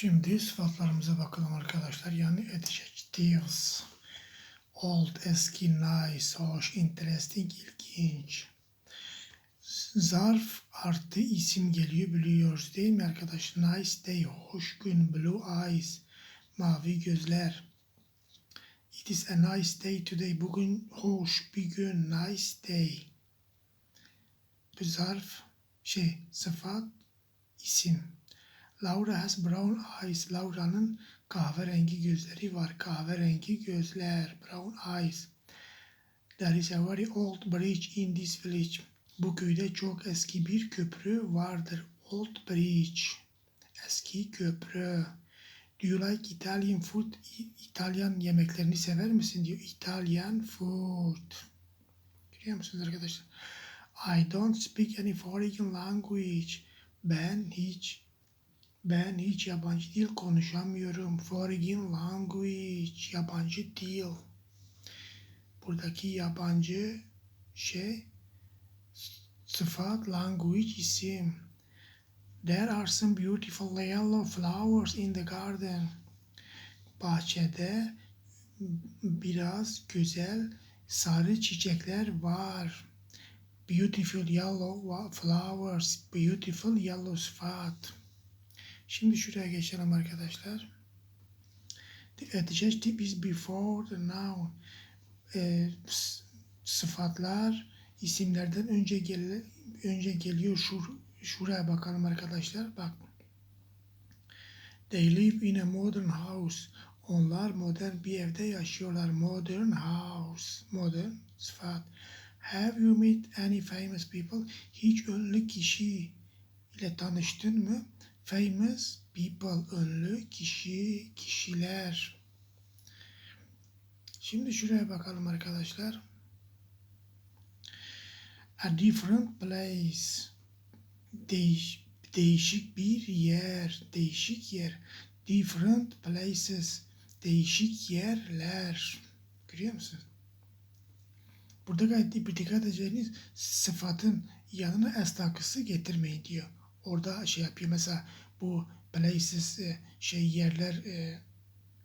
Şimdi sıfatlarımıza bakalım arkadaşlar. Yani adjectives. Old, eski, nice, hoş, interesting, ilginç. Zarf artı isim geliyor biliyoruz değil mi arkadaşlar? Nice day, hoş gün, blue eyes, mavi gözler. It is a nice day today. Bugün hoş bir gün, nice day. Bu zarf, şey, sıfat, isim. Laura has brown eyes. Laura'nın kahverengi gözleri var. Kahverengi gözler. Brown eyes. There is a very old bridge in this village. Bu köyde çok eski bir köprü vardır. Old bridge. Eski köprü. Do you like Italian food? İtalyan yemeklerini sever misin diyor. Italian food. Görüyor musunuz arkadaşlar? I don't speak any foreign language. Ben hiç ben hiç yabancı dil konuşamıyorum. Foreign language, yabancı dil. Buradaki yabancı şey sıfat language isim. There are some beautiful yellow flowers in the garden. Bahçede biraz güzel sarı çiçekler var. Beautiful yellow flowers, beautiful yellow sıfat. Şimdi şuraya geçelim arkadaşlar. The adjective is before the noun. S- sıfatlar isimlerden önce gel önce geliyor. Şur şuraya bakalım arkadaşlar. Bak. They live in a modern house. Onlar modern bir evde yaşıyorlar. Modern house. Modern sıfat. Have you met any famous people? Hiç ünlü kişi ile tanıştın mı? Famous people, ünlü kişi, kişiler. Şimdi şuraya bakalım arkadaşlar. A different place. Değiş, değişik bir yer, değişik yer. Different places, değişik yerler. Görüyor musunuz? Burada gayet bir dikkat edeceğiniz sıfatın yanına es takısı getirmeyin diyor. Orada şey yapıyor mesela bu places e, şey yerler e,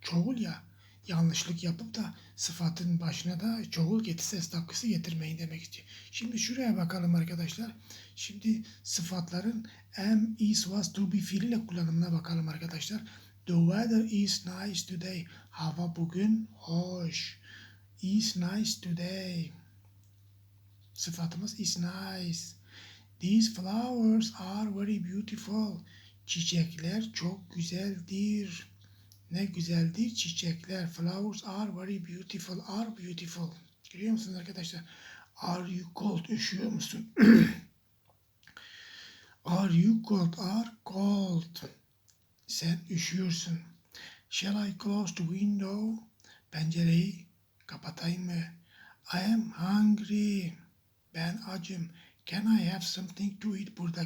çoğul ya yanlışlık yapıp da sıfatın başına da çoğul getirse es takısı getirmeyin demek istiyor. Şimdi şuraya bakalım arkadaşlar. Şimdi sıfatların am, is, was, to be fiiliyle kullanımına bakalım arkadaşlar. The weather is nice today. Hava bugün hoş. Is nice today. Sıfatımız is nice. These flowers are very beautiful. Çiçekler çok güzeldir. Ne güzeldir çiçekler. Flowers are very beautiful. Are beautiful. Görüyor musunuz arkadaşlar? Are you cold? Üşüyor musun? are you cold? Are cold. Sen üşüyorsun. Shall I close the window? Pencereyi kapatayım mı? I am hungry. Ben acım. Can I have something to eat? Burada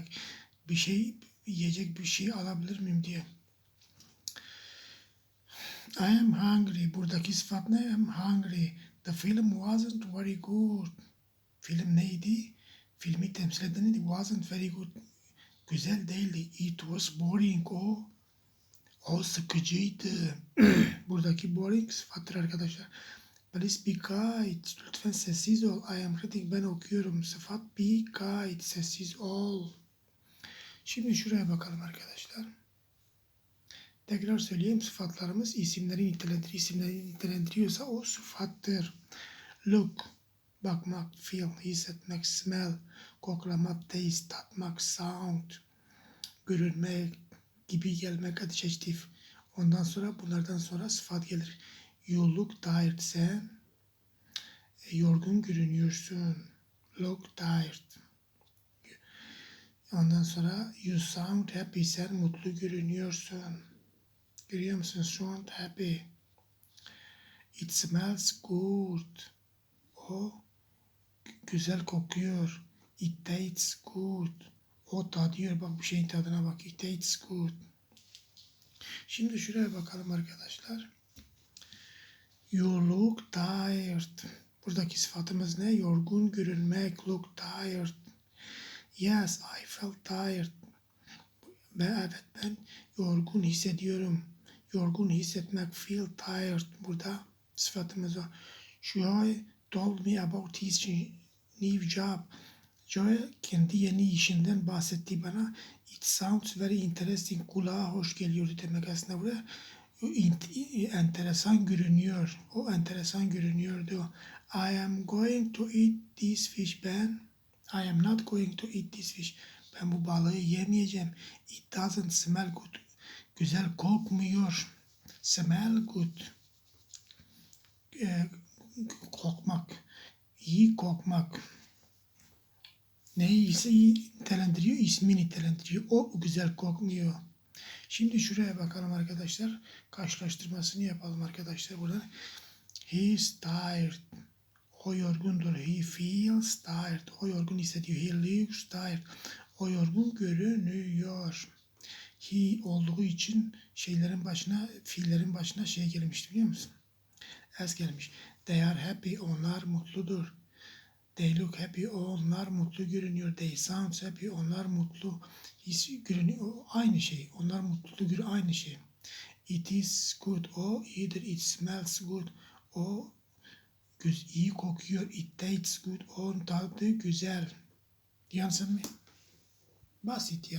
bir şey, yiyecek bir şey alabilir miyim diye. I am hungry. Buradaki sıfat ne? I am hungry. The film wasn't very good. Film neydi? Filmi temsil eden neydi? Wasn't very good. Güzel değildi. It was boring. O o sıkıcıydı. Buradaki boring sıfattır arkadaşlar. Please be quiet. Lütfen sessiz ol. I am reading. Ben okuyorum. Sıfat be quiet. Sessiz ol. Şimdi şuraya bakalım arkadaşlar. Tekrar söyleyeyim. Sıfatlarımız isimleri nitelendiriyor. İsimleri nitelendiriyorsa o sıfattır. Look. Bakmak, feel, hissetmek, smell, koklamak, taste, tatmak, sound, görünmek, gibi gelmek adjektif. Ondan sonra bunlardan sonra sıfat gelir. You look tired. Sen e, yorgun görünüyorsun. Look tired. Ondan sonra you sound happy. Sen mutlu görünüyorsun. Görüyor musun? Sound happy. It smells good. O güzel kokuyor. It tastes good. O tadıyor. Bak bu şeyin tadına bak. It tastes good. Şimdi şuraya bakalım arkadaşlar. You look tired. Buradaki sıfatımız ne? Yorgun görünmek. Look tired. Yes, I felt tired. Ve evet ben yorgun hissediyorum. Yorgun hissetmek feel tired burada sıfatımız var. Joy told me about his new job. Joy kendi yeni işinden bahsetti bana. It sounds very interesting. Kulağa hoş geliyordu demek aslında burada. Enteresan görünüyor. O enteresan görünüyordu. I am going to eat this fish ben. I am not going to eat this fish. Ben bu balığı yemeyeceğim. It doesn't smell good. Güzel kokmuyor. Smell good. Ee, kokmak. İyi kokmak. Neyi ise iyi nitelendiriyor? İsmi nitelendiriyor. O güzel kokmuyor. Şimdi şuraya bakalım arkadaşlar. Karşılaştırmasını yapalım arkadaşlar buradan. He is tired. O yorgundur. He feels tired. O yorgun hissediyor. He looks tired. O yorgun görünüyor. He olduğu için şeylerin başına, fiillerin başına şey gelmişti biliyor musun? As gelmiş. They are happy. Onlar mutludur. They look happy. Onlar mutlu görünüyor. They sound happy. Onlar mutlu his görünüyor. O Aynı şey. Onlar mutlu görünüyor. Aynı şey. It is good. O iyidir. It smells good. O göz iyi kokuyor. It tastes good. Onun tadı güzel. Yansın mı? Basit ya.